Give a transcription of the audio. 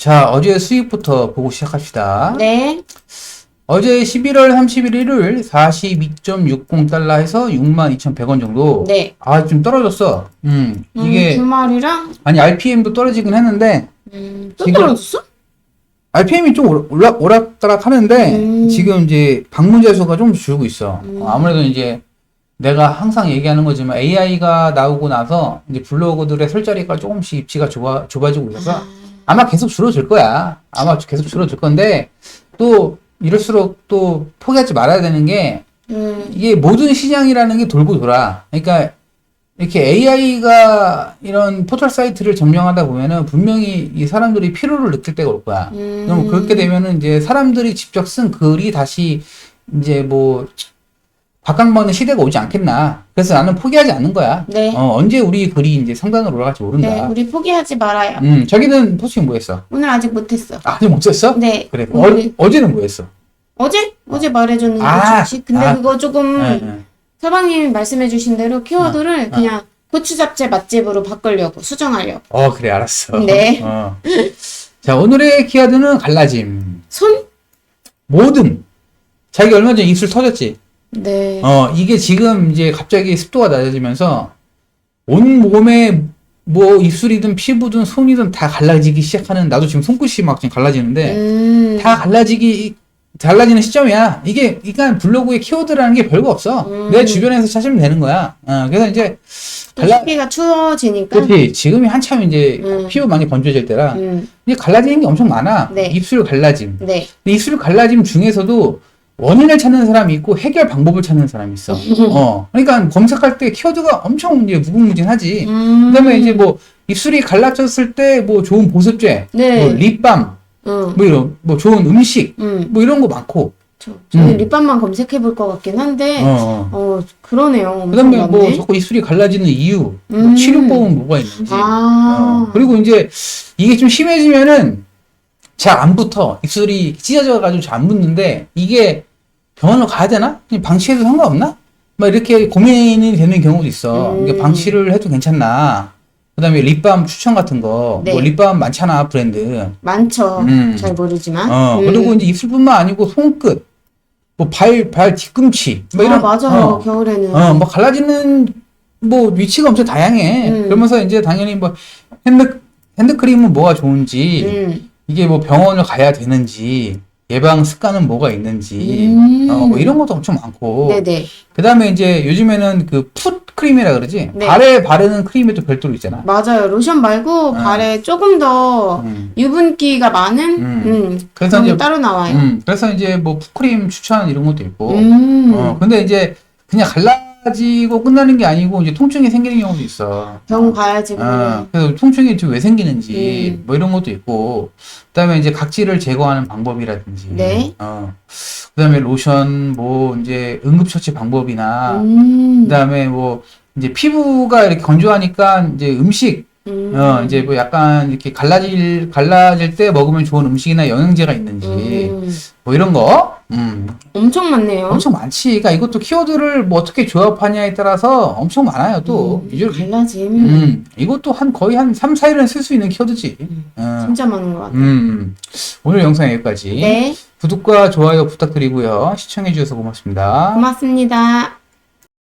자, 어제 수익부터 보고 시작합시다. 네. 어제 11월 30일 일요일 42.60달러 해서 62,100원 정도. 네. 아, 좀 떨어졌어. 음, 음, 이게, 주말이랑 아니, RPM도 떨어지긴 했는데, 음, 또 지금- 떨어졌어? RPM이 좀 오락, 오락가락 하는데, 음. 지금 이제 방문자 수가 좀 줄고 있어. 음. 어, 아무래도 이제 내가 항상 얘기하는 거지만 AI가 나오고 나서 이제 블로거들의 설 자리가 조금씩 입지가 좁아, 좁아지고 있어서 아, 아마 계속 줄어들 거야. 아마 계속 줄어들 건데, 또, 이럴수록 또 포기하지 말아야 되는 게, 음, 이게 모든 시장이라는 게 돌고 돌아. 그러니까, 이렇게 AI가 이런 포털 사이트를 점령하다 보면은 분명히 이 사람들이 피로를 느낄 때가 올 거야. 음. 그럼 그렇게 되면은 이제 사람들이 직접 쓴 글이 다시 이제 뭐 박강받는 시대가 오지 않겠나. 그래서 나는 포기하지 않는 거야. 네. 어, 언제 우리 글이 이제 상단으로 올라갈지 모른다. 네, 우리 포기하지 말아요. 음, 자기는 포스팅 뭐 했어? 오늘 아직 못했어. 아직 못 썼어? 네. 그래. 어, 어제는 뭐 했어? 어제? 어제 말해줬는데 아, 주식. 근데 아. 그거 조금 응, 응. 서방님이 말씀해주신 대로 키워드를 어. 그냥 고추 잡채 맛집으로 바꾸려고 수정하려고. 어, 그래, 알았어. 네. 어. 자, 오늘의 키워드는 갈라짐. 손? 모든. 자기 얼마 전에 입술 터졌지? 네. 어, 이게 지금 이제 갑자기 습도가 낮아지면서 온 몸에 뭐 입술이든 피부든 손이든 다 갈라지기 시작하는 나도 지금 손끝이 막 지금 갈라지는데 음. 다 갈라지기 갈라지는 시점이야. 이게 그러니까 블로그의 키워드라는 게 별거 없어. 음. 내 주변에서 찾으면 되는 거야. 어, 그래서 이제 또 갈라 시기가 추워지니까. 그렇지 지금이 한참 이제 음. 피부 많이 번져질 때라 음. 이게 갈라지는 게 엄청 많아. 네. 입술 갈라짐. 네. 입술 갈라짐 중에서도 원인을 찾는 사람이 있고 해결 방법을 찾는 사람이 있어. 어. 그러니까 검색할 때 키워드가 엄청 이제 무궁무진하지. 음. 그다음에 이제 뭐 입술이 갈라졌을 때 뭐 좋은 보습제, 네. 뭐 립밤, 응. 뭐 이런 뭐 좋은 음식, 음. 뭐 이런 거 많고. 저, 저는 음. 립밤만 검색해 볼 것 같긴 한데, 어. 어, 어. 그러네요. 그다음에 많네. 뭐 자꾸 입술이 갈라지는 이유, 뭐 음. 치료법은 뭐가 있는지. 아. 어. 그리고 이제 이게 좀 심해지면은 잘 안 붙어. 입술이 찢어져 가지고 잘 안 붙는데 이게 병원을 가야 되나? 그냥 방치해도 상관없나? 막 이렇게 고민이 되는 경우도 있어. 음. 이게 방치를 해도 괜찮나? 그다음에 립밤 추천 같은 거. 네. 뭐 립밤 많잖아, 브랜드. 많죠. 음. 잘 모르지만. 어, 음. 그리고 이제 입술뿐만 아니고 손끝, 뭐 발, 발 뒤꿈치, 뭐 이런, 아, 맞아요. 어, 겨울에는. 어, 뭐 갈라지는 뭐 위치가 엄청 다양해. 음. 그러면서 이제 당연히 뭐 핸드 핸드크림은 뭐가 좋은지, 음. 이게 뭐 병원을 가야 되는지, 예방 습관은 뭐가 있는지, 음. 어, 뭐 이런 것도 엄청 많고. 네네. 그 다음에 이제 요즘에는 그 풋 크림이라 그러지. 네. 발에 바르는 크림에도 별도로 있잖아. 맞아요. 로션 말고 발에 조금 더 음. 유분기가 많은, 음. 음. 그래서 그런 게 이제 따로 나와요. 음, 그래서 이제 뭐 풋크림 추천 이런 것도 있고. 음. 어, 근데 이제 그냥 갈라 지고 끝나는 게 아니고 이제 통증이 생기는 경우도 있어. 병원 가야지. 어, 그러면. 그래서 통증이 좀왜 생기는지 음. 뭐 이런 것도 있고 그다음에 이제 각질을 제거하는 방법이라든지 네. 어, 그다음에 로션 뭐 이제 응급처치 방법이나 음. 그다음에 뭐 이제 피부가 이렇게 건조하니까 이제 음식 음. 어 이제 뭐 약간 이렇게 갈라질 갈라질 때 먹으면 좋은 음식이나 영양제가 있는지 음. 뭐 이런 거 음, 엄청 많네요. 엄청 많지. 그러니까 이것도 키워드를 뭐 어떻게 조합하냐에 따라서 엄청 많아요, 또. 음, 갈라짐. 음, 이것도 한 거의 한 3, 4일은 쓸 수 있는 키워드지. 어. 진짜 많은 것 같아요. 음, 오늘 영상 여기까지. 네. 구독과 좋아요 부탁드리고요. 시청해주셔서 고맙습니다. 고맙습니다.